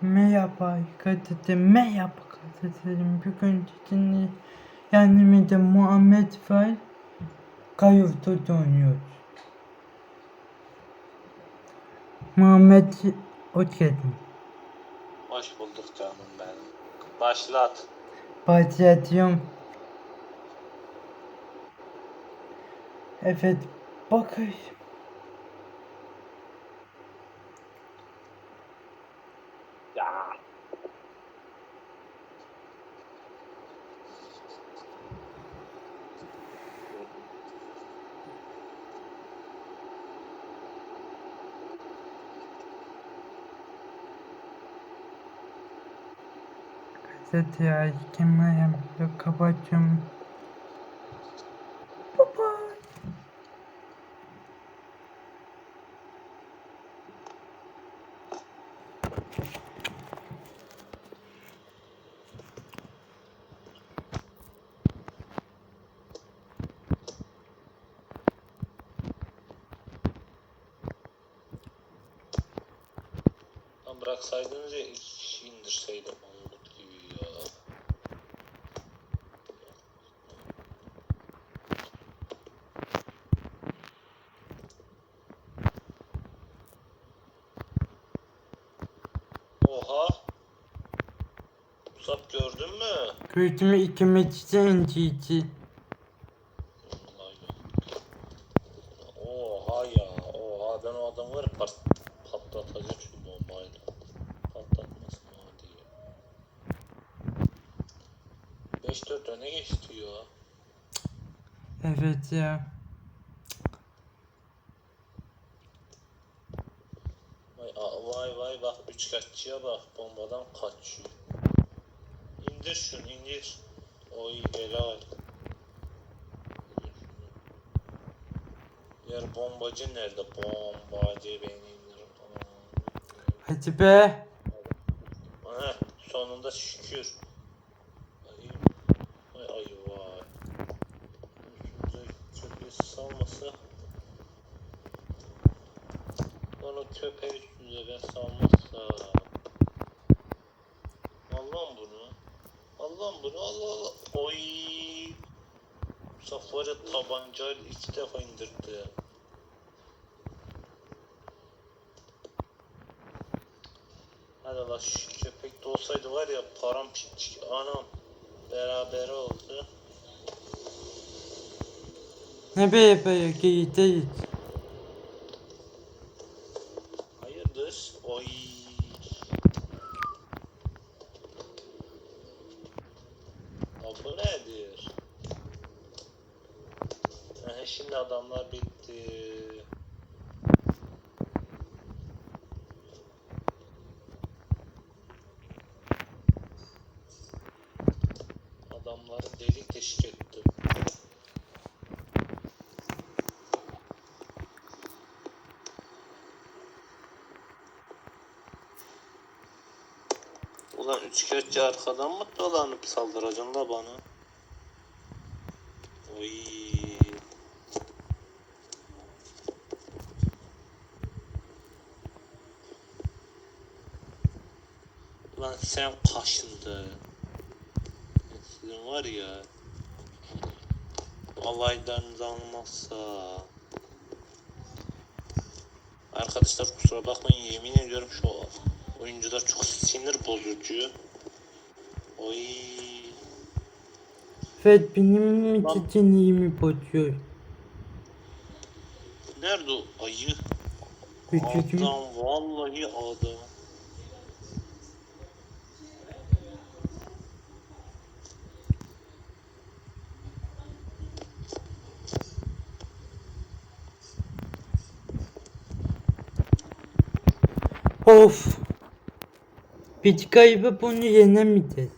Merhaba arkadaşlar, merhaba arkadaşlarım. Bugün sizinle yanımda Muhammed var. Kayıfta oynuyoruz. Muhammed hoş geldin. Hoş bulduk canım benim. Başlat. Başlatıyorum. Evet, bakın. Ya. Gazeteye kameramı kapatıyorum. Bye bye. Lan bıraksaydınız ya ilk indirseydim onu gibi ya. Oha. Musab gördün mü? Gözümü ikimiz be. Oha ya, oha ben o adamı var ya pat, patlatacak şu bombayla. Patlatmasın o diye. 5-4 öne geçti ya. Evet ya. Vay vay vay bak üçkaççıya bak bombadan kaçıyor. İndir şunu indir. Oy helal. Yer bombacı nerede? Bombacı beni indir. Hadi be. Heh, sonunda şükür. Ay, ay, ay vay. Köpeği salmasa. Lan o köpeği üstümüze ben salmazsa. Allah'ım bunu. Allah'ım bunu Allah Allah. Oy. Safari tabancayla iki defa indirdi. Hadi la şu köpek de olsaydı var ya param piç anam beraber oldu. Ne be be giyideyiz. Hayırdır? Oy. Ya bu nedir? Aha, şimdi adamlar bitti. Ulan üç köşe arkadan mı dolanıp saldıracaksın da bana? Oy. Ulan sen kaşındın. Sizin var ya. Alaylarınız almazsa. Arkadaşlar kusura bakmayın yemin ediyorum şu oyuncular çok sinir bozucu. Oy. Evet benim Lan. çiçeğimi bozuyor. Nerede o ayı? Küçük Adam vallahi adam. Of. Biz kaybı bunu yenemeyeceğiz.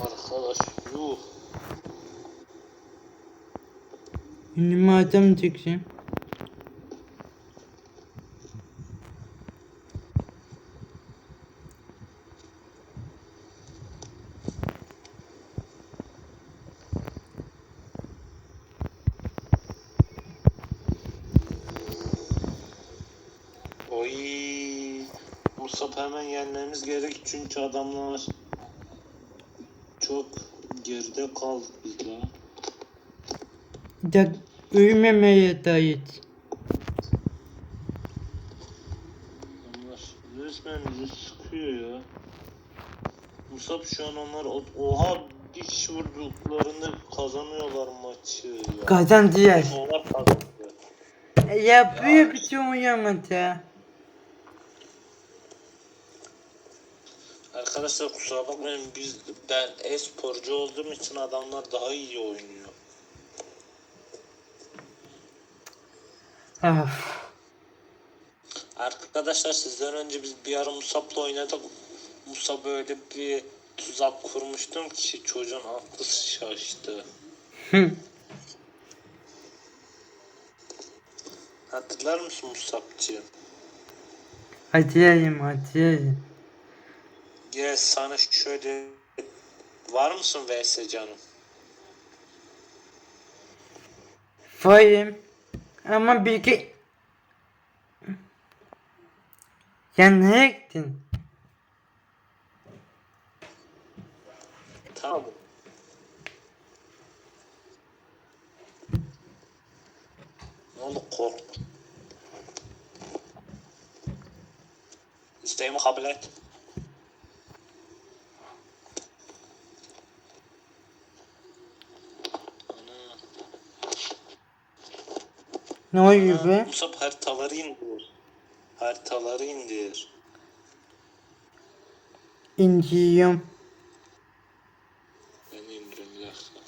Arkadaş yuh. Ünlü madem çıksın. Musab hemen yenmemiz gerek çünkü adamlar çok geride kaldılar. Da ölmemeye dayet. Resmen bizi sıkıyor ya. Musab şu an onlar oha bir kişi vurduklarında kazanıyorlar maçı ya. Kazandılar. Onlar kazanıyor. Yapıyor bir şey uyamadı. Arkadaşlar kusura bakmayın biz ben e-sporcu olduğum için adamlar daha iyi oynuyor. Of. Arkadaşlar sizden önce biz bir ara Musab'la oynadık. Musab böyle bir tuzak kurmuştum ki çocuğun aklı şaştı. Hı. Hatırlar mısın Musab'cığım? Hatırlayayım hatırlayayım. Gel sana şöyle var mısın vs canım? Varım. Ama bir ki... Ya nereye gittin? Tamam. Ne oldu korktun? İsteğimi kabul et. Ne Ana, be? Musab haritaları indir. Haritaları indir. İndiriyorum. Ben indireyim bir dakika.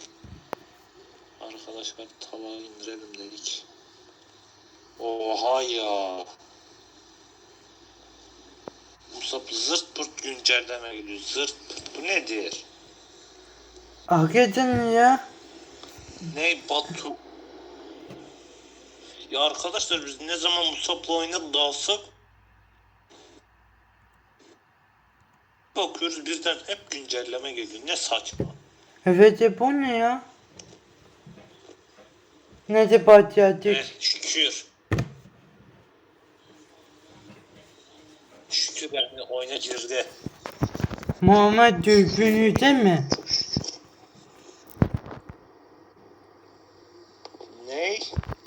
Arkadaş haritaları indirelim dedik. Oha ya. Musab zırt pırt güncelleme geliyor. Zırt pırt. Bu nedir? Hakikaten ya. Ne Batu? Ya arkadaşlar biz ne zaman Musab'la oynadık dalsak bakıyoruz birden hep güncelleme geliyor. Ne saçma. Evet e bu ne ya? Ne de başladık? Eh, şükür. Şükür yani oyuna girdi. Muhammed dürbünü mi?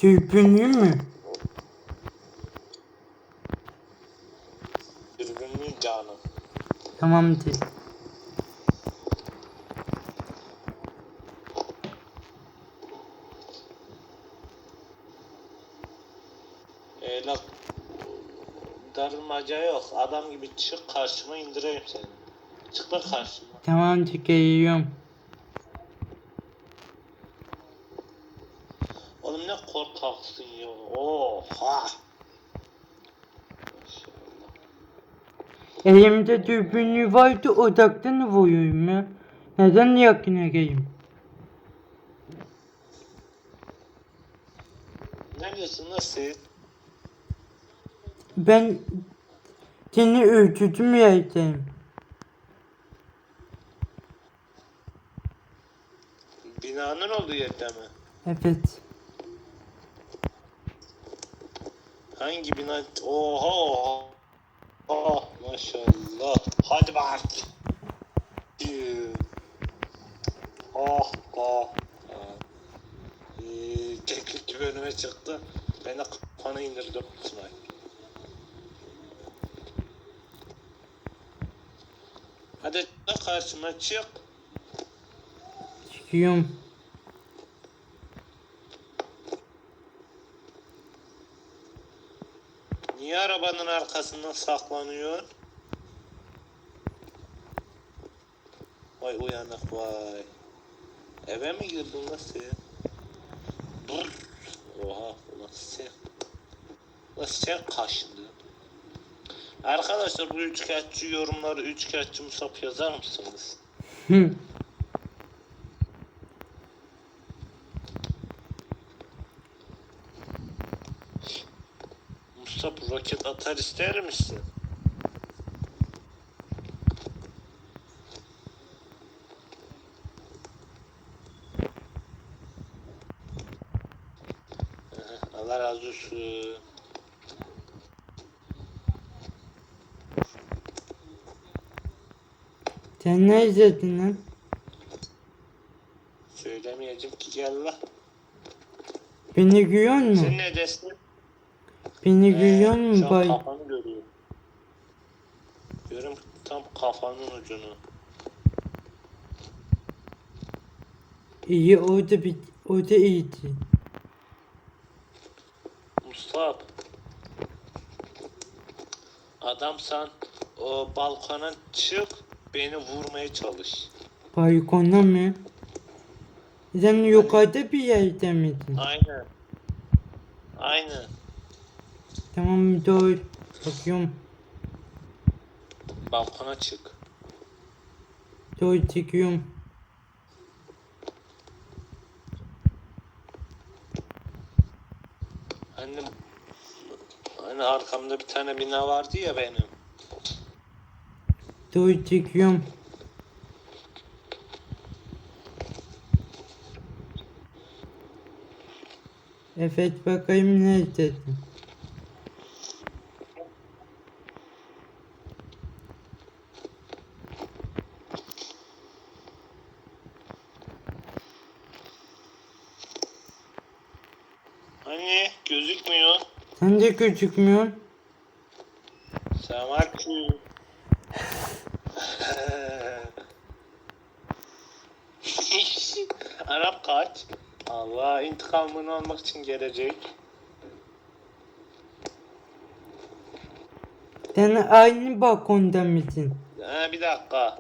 Dürbünü mü? Dürbünlü canım. Tamamdır. Ee, la, darılmaca yok. Adam gibi çık karşıma indireyim seni. Çık lan karşıma. Tamamdır geliyorum. Oğlum ne korkaksın ya. Oha. Elimde dürbünü vardı odaktan vuruyorum ya. Neden yakına geleyim? Ne diyorsun nasıl? Ben seni öldürdüm yerdeyim. Binanın olduğu yerde mi? Evet. Hangi bina? Oha oha. Oh maşallah. Hadi bak. Oh oh. Ee, keklik gibi önüme çıktı. Ben de kafanı indirdim. Sniper. Hadi karşıma çık. Çıkıyorum. Niye arabanın arkasından saklanıyor? Vay uyanık vay. Eve mi girdin lan sen? Oha ulan sen. Ulan sen kaşındın. Arkadaşlar bu üçkağıtçı yorumları üçkağıtçı Musab yazar mısınız? Hı. Musab roket atar ister misin? Allah razı olsun. Sen ne izledin lan? Söylemeyeceğim ki gel la. Beni görüyor Sen musun? ne desin? Beni görüyor Ee, musun şu an bay? kafanı görüyorum. Görüyorum tam kafanın ucunu. İyi o da bit o da iyiydi. Musab. Adamsan o balkona çık beni vurmaya çalış. Balkona mı? Sen yukarıda bir yerde miydin? Aynen. Aynen. Tamam dur. Bakıyorum. Balkona çık. Dur çıkıyorum. Annem hani arkamda bir tane bina vardı ya benim. Dur çıkıyorum. Evet bakayım neredesin? Hani gözükmüyor. Sen de gözükmüyorsun. Sen var ki. Arap kaç. Allah intikamını almak için gelecek. Sen aynı balkonda mısın? Ha, bir dakika.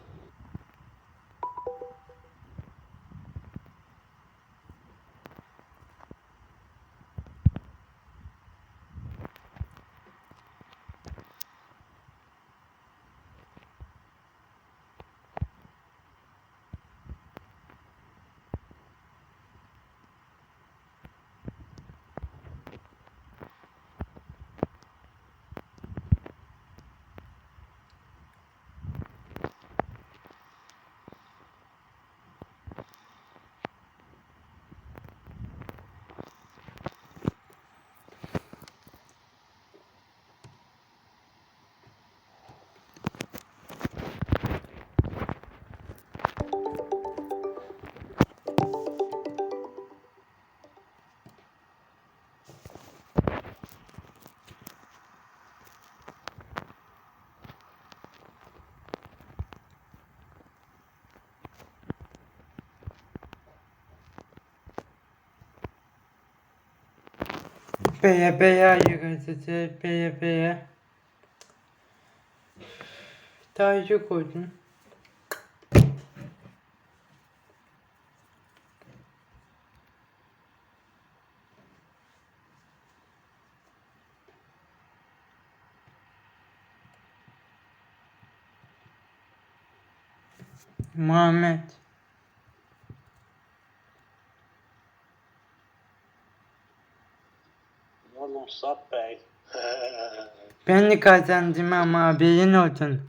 Beye beye yıkası beye beye. Tacı koydum. Muhammed. Ben de kazandım ama haberin olsun.